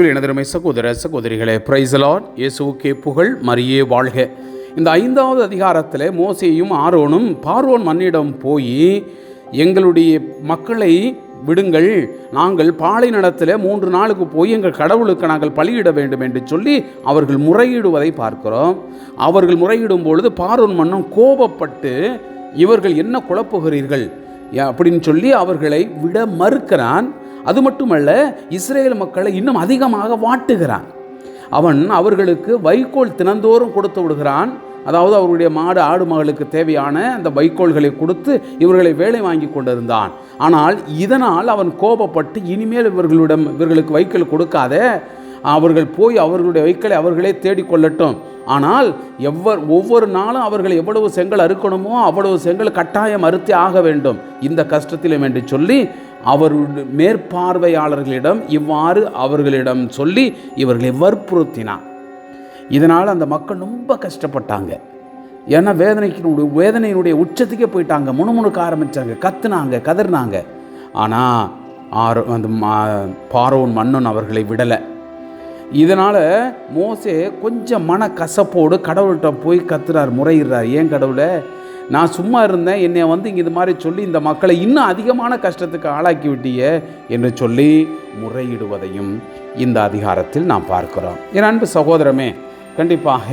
எனதருமை சகோதர சகோதரிகளே பிரைசலான் இயேசுவுக்கே புகழ் மரியே வாழ்க. இந்த ஐந்தாவது அதிகாரத்தில் மோசையும் ஆரோனும் பார்வோன் மன்னிடம் போய் எங்களுடைய மக்களை விடுங்கள் நாங்கள் பாலை நடத்தில் மூன்று நாளுக்கு போய் எங்கள் கடவுளுக்கு நாங்கள் பலியிட வேண்டும் என்று சொல்லி அவர்கள் முறையிடுவதை பார்க்கிறோம். அவர்கள் முறையிடும் பொழுது பார்வோன் மன்னன் கோபப்பட்டு இவர்கள் என்ன குழப்புகிறீர்கள்? அப்படின்னு சொல்லி அவர்களை விட மறுக்கிறான். அது மட்டுமல்ல இஸ்ரேல் மக்களை இன்னும் அதிகமாக வாட்டுகிறான். அவன் அவர்களுக்கு வைக்கோல் தினந்தோறும் கொடுத்து விடுகிறான். அதாவது அவருடைய மாடு ஆடு மகளுக்கு தேவையான அந்த வைக்கோல்களை கொடுத்து இவர்களை வேலை வாங்கி கொண்டிருந்தான். ஆனால் இதனால் அவன் கோபப்பட்டு இனிமேல் இவர்களிடம் இவர்களுக்கு வைக்கோல் கொடுக்காத அவர்கள் போய் அவர்களுடைய வைக்கலை அவர்களே தேடிக்கொள்ளட்டும் ஆனால் எவ்வர் ஒவ்வொரு நாளும் அவர்கள் எவ்வளவு செங்கல் அறுக்கணுமோ அவ்வளவு செங்கல் கட்டாயம் அறுத்தே ஆக வேண்டும். இந்த கஷ்டத்திலும் என்று சொல்லி அவருடைய மேற்பார்வையாளர்களிடம் இவ்வாறு அவர்களிடம் சொல்லி இவர்களை வற்புறுத்தினான் இதனால் அந்த மக்கள் ரொம்ப கஷ்டப்பட்டாங்க. ஏன்னா வேதனைக்கினுடைய வேதனையினுடைய உச்சத்துக்கே போயிட்டாங்க. முணுமுணுக்க ஆரம்பித்தாங்க கத்துனாங்க கதறினாங்க. ஆனால் ஆரோ அந்த பாரோன் மன்னன் அவர்களை விடலை. இதனால் மோசே கொஞ்சம் மன கசப்போடு கடவுள்கிட்ட போய் கத்துறார் முறையிடுறார். ஏன் கடவுளை? நான் சும்மா இருந்தேன் என்னை வந்து இங்கே இது மாதிரி சொல்லி இந்த மக்களை இன்னும் அதிகமான கஷ்டத்துக்கு ஆளாக்கி விட்டிய என்று சொல்லி முறையிடுவதையும் இந்த அதிகாரத்தில் நாம் பார்க்கிறோம். என் அன்பு சகோதரமே கண்டிப்பாக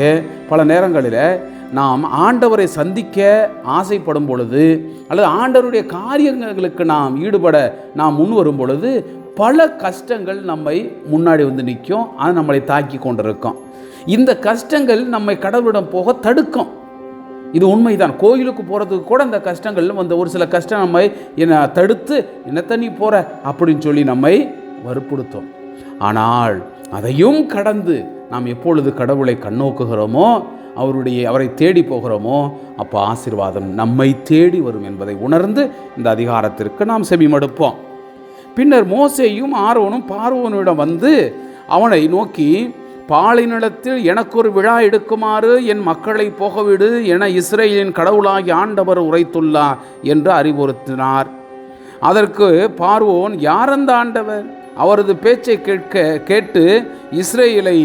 பல நேரங்களில் நாம் ஆண்டவரை சந்திக்க ஆசைப்படும் பொழுது அல்லது ஆண்டவருடைய காரியங்களுக்கு நாம் ஈடுபட நாம் முன் வரும் பொழுது பல கஷ்டங்கள் நம்மை முன்னாடி வந்து நிற்கும் அது நம்மளை தாக்கி கொண்டிருக்கும். இந்த கஷ்டங்கள் நம்மை கடவுளிடம் போக தடுக்கும். இது உண்மைதான். கோயிலுக்கு போகிறதுக்கு கூட அந்த கஷ்டங்கள் வந்து ஒரு சில கஷ்டம் நம்மை என்ன தடுத்து என்ன தண்ணி போகிற அப்படின்னு சொல்லி நம்மை வற்புறுத்தும். ஆனால் அதையும் கடந்து நாம் எப்பொழுது கடவுளை கண்ணோக்குகிறோமோ அவருடைய அவரை தேடி போகிறோமோ அப்போ ஆசிர்வாதம் நம்மை தேடி வரும் என்பதை உணர்ந்து இந்த அதிகாரத்திற்கு நாம் செவிமடுப்போம். பின்னர் மோசேயும் ஆர்வனும் பார்வோனிடம் வந்து அவனை நோக்கி பாலினிடத்தில் எனக்கு ஒரு விழா எடுக்குமாறு என் மக்களை போகவிடு என இஸ்ரேலின் கடவுளாகி ஆண்டவர் உரைத்துள்ளார் என்று அறிவுறுத்தினார். அதற்கு பார்வோன் யார் அந்த ஆண்டவர்? அவரது பேச்சை கேட்க கேட்டு இஸ்ரேலை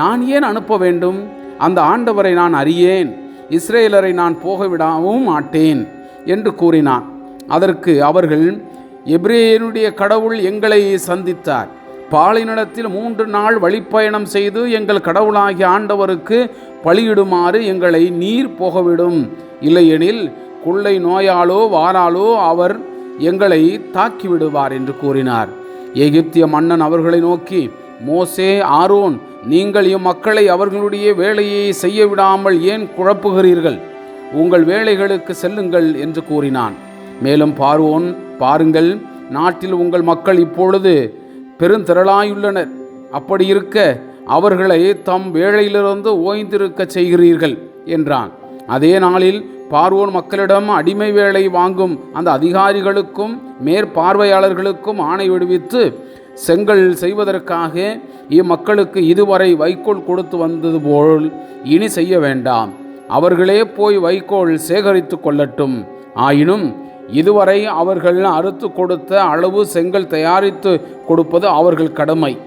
நான் ஏன் அனுப்ப வேண்டும்? அந்த ஆண்டவரை நான் அறியேன். இஸ்ரேலரை நான் போகவிடவும் மாட்டேன் என்று கூறினான். அதற்கு அவர்கள் எப்ரேயனுடைய கடவுள் எங்களை சந்தித்தார். பாலினிடத்தில் மூன்று நாள் வழிப்பயணம் செய்து எங்கள் கடவுளாகிய ஆண்டவருக்கு பலியிடுமாறு எங்களை நீர் போகவிடும். இல்லையெனில் கொள்ளை நோயாலோ வாராலோ அவர் எங்களை தாக்கிவிடுவார் என்று கூறினார். எகிப்திய மன்னன் அவர்களை நோக்கி மோசே ஆரோன் நீங்கள் இம்மக்களை அவர்களுடைய வேலையை செய்ய விடாமல் ஏன் குழப்புகிறீர்கள்? உங்கள் வேலைகளுக்கு செல்லுங்கள் என்று கூறினான். மேலும் பார்வோன் பாருங்கள் நாட்டில் உங்கள் மக்கள் இப்பொழுது பெருந்திரளாயுள்ளனர். அப்படி இருக்க அவர்களை தம் வேளையிலிருந்து ஓய்ந்திருக்க செய்கிறீர்கள் என்றான். அதே நாளில் பார்வோன் மக்களிடம் அடிமை வேலை வாங்கும் அந்த அதிகாரிகளுக்கும் மேற்பார்வையாளர்களுக்கும் ஆணை விடுவித்து செங்கல் செய்வதற்காக இம்மக்களுக்கு இதுவரை வைக்கோல் கொடுத்து வந்தது போல் இனி செய்ய வேண்டாம். அவர்களே போய் வைக்கோல் சேகரித்து கொள்ளட்டும். ஆயினும் இதுவரை அவர்கள் அறுத்து கொடுத்த அளவு செங்கல் தயாரித்து கொடுப்பது அவர்கள் கடமை.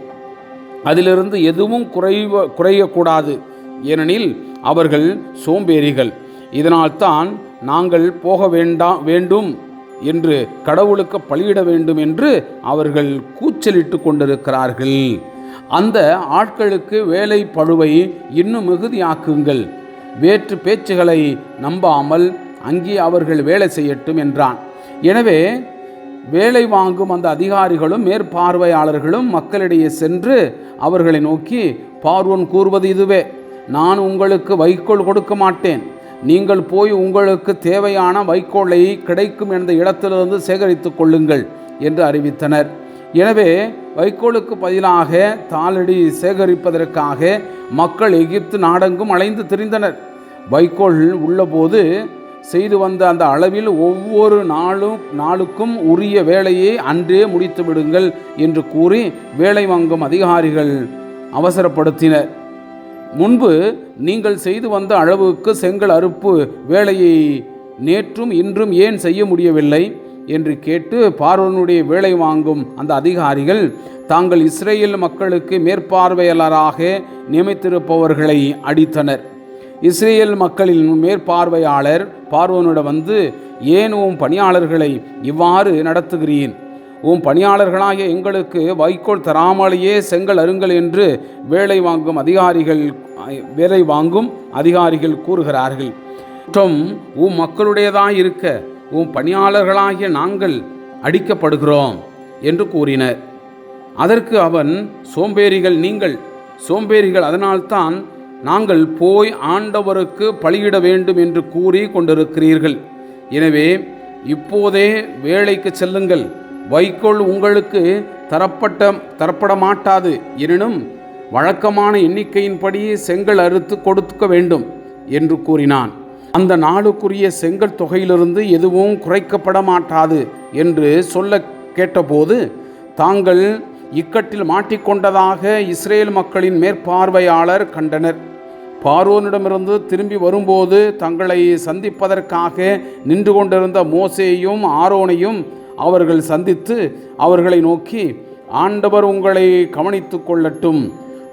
அதிலிருந்து எதுவும் குறைவ குறையக்கூடாது. ஏனெனில் அவர்கள் சோம்பேறிகள். இதனால்தான் நாங்கள் போக வேண்டாம் வேண்டும் என்று கடவுளுக்கு பலியிட வேண்டும் என்று அவர்கள் கூச்சலிட்டு கொண்டிருக்கிறார்கள். அந்த ஆட்களுக்கு வேலை பழுவை இன்னும் மிகுதியாக்குங்கள். வேற்று பேச்சுகளை நம்பாமல் அங்கே அவர்கள் வேலை செய்யட்டும் என்றான். எனவே வேலை வாங்கும் அந்த அதிகாரிகளும் மேற்பார்வையாளர்களும் மக்களிடையே சென்று அவர்களை நோக்கி பார்வன் கூறுவது இதுவே. நான் உங்களுக்கு வைக்கோல் கொடுக்க மாட்டேன். நீங்கள் போய் உங்களுக்கு தேவையான வைக்கோலை கிடைக்கும் என்ற இடத்திலிருந்து சேகரித்து கொள்ளுங்கள் என்று அறிவித்தனர். எனவே வைக்கோலுக்கு பதிலாக தாளடி சேகரிப்பதற்காக மக்கள் எகிப்து நாடெங்கும் அலைந்து திரிந்தனர். வைக்கோல் உள்ளபோது செய்து வந்த அந்த அளவில் ஒவ்வொரு நாளும் நாளுக்கும் உரிய வேலையை அன்றே முடித்து விடுங்கள் என்று கூறி வேலை வாங்கும் அதிகாரிகள் அவசரப்படுத்தினர். முன்பு நீங்கள் செய்து வந்த அளவுக்கு செங்கல் அறுப்பு வேலையை நேற்றும் இன்றும் ஏன் செய்ய முடியவில்லை என்று கேட்டு பார்வனுடைய வேலை வாங்கும் அந்த அதிகாரிகள் தாங்கள் இஸ்ரேல் மக்களுக்கு மேற்பார்வையாளராக நியமித்திருப்பவர்களை அடித்தனர். இஸ்ரேல் மக்களின் மேற்பார்வையாளர் பார்வோனிடம் வந்து ஏன் உன் பணியாளர்களை இவ்வாறு நடத்துகிறீன் உன் பணியாளர்களாகிய எங்களுக்கு வைக்கோல் தராமலேயே செங்கல் அருங்கள் என்று வேலை வாங்கும் அதிகாரிகள் வேலை வாங்கும் அதிகாரிகள் கூறுகிறார்கள். மற்றும் உன் மக்களுடையதாக இருக்க உன் பணியாளர்களாகிய நாங்கள் அடிக்கப்படுகிறோம் என்று கூறினர். அதற்கு அவன் சோம்பேறிகள் நீங்கள் சோம்பேறிகள் அதனால்தான் நாங்கள் போய் ஆண்டவருக்கு பலியிட வேண்டும் என்று கூறி கொண்டிருக்கிறீர்கள். எனவே இப்போதே வேலைக்கு செல்லுங்கள். வைக்கோல் உங்களுக்கு தரப்பட்ட தரப்பட மாட்டாது எனினும் வழக்கமான எண்ணிக்கையின்படி செங்கல் அறுத்து கொடுக்க வேண்டும் என்று கூறினான். அந்த நாளுக்குரிய செங்கல் தொகையிலிருந்து எதுவும் குறைக்கப்பட மாட்டாது என்று சொல்ல கேட்டபோது தாங்கள் இக்கட்டில் மாட்டிக்கொண்டதாக இஸ்ரேல் மக்களின் மேற்பார்வையாளர் கண்டனர். பார்வோனிடமிருந்து திரும்பி வரும்போது தங்களை சந்திப்பதற்காக நின்று கொண்டிருந்த மோசேயும் ஆரோனையும் அவர்கள் சந்தித்து அவர்களை நோக்கி ஆண்டவர் உங்களை கவனித்து கொள்ளட்டும்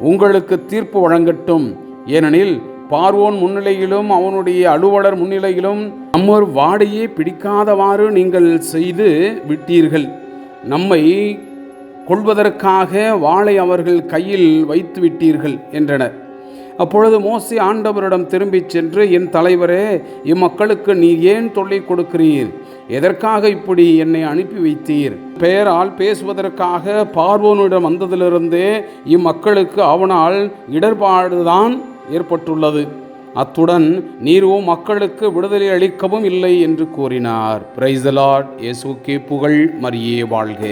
உங்களுக்கு தீர்ப்பு வழங்கட்டும். ஏனெனில் பார்வோன் முன்னிலையிலும் அவனுடைய அலுவலர் முன்னிலையிலும் நம்மர் வாடையே பிடிக்காதவாறு நீங்கள் செய்து விட்டீர்கள். நம்மை கொள்வதற்காக வாளை அவர்கள் கையில் வைத்து விட்டீர்கள் என்றனர். அப்பொழுது மோசி ஆண்டவரிடம் திரும்பிச் சென்று என் தலைவரே இம்மக்களுக்கு நீ ஏன் தொல்லை கொடுக்கிறீர்? எதற்காக இப்படி என்னை அனுப்பி வைத்தீர்? பெயரால் பேசுவதற்காக பார்வோனிடம் வந்ததிலிருந்தே இம்மக்களுக்கு அவனால் இடர்பாடுதான் ஏற்பட்டுள்ளது. அத்துடன் நீரோ மக்களுக்கு விடுதலை அளிக்கவும் இல்லை என்று கூறினார். பிரைசலாட் இயேசுக்கே புகழ். மரியே வாழ்க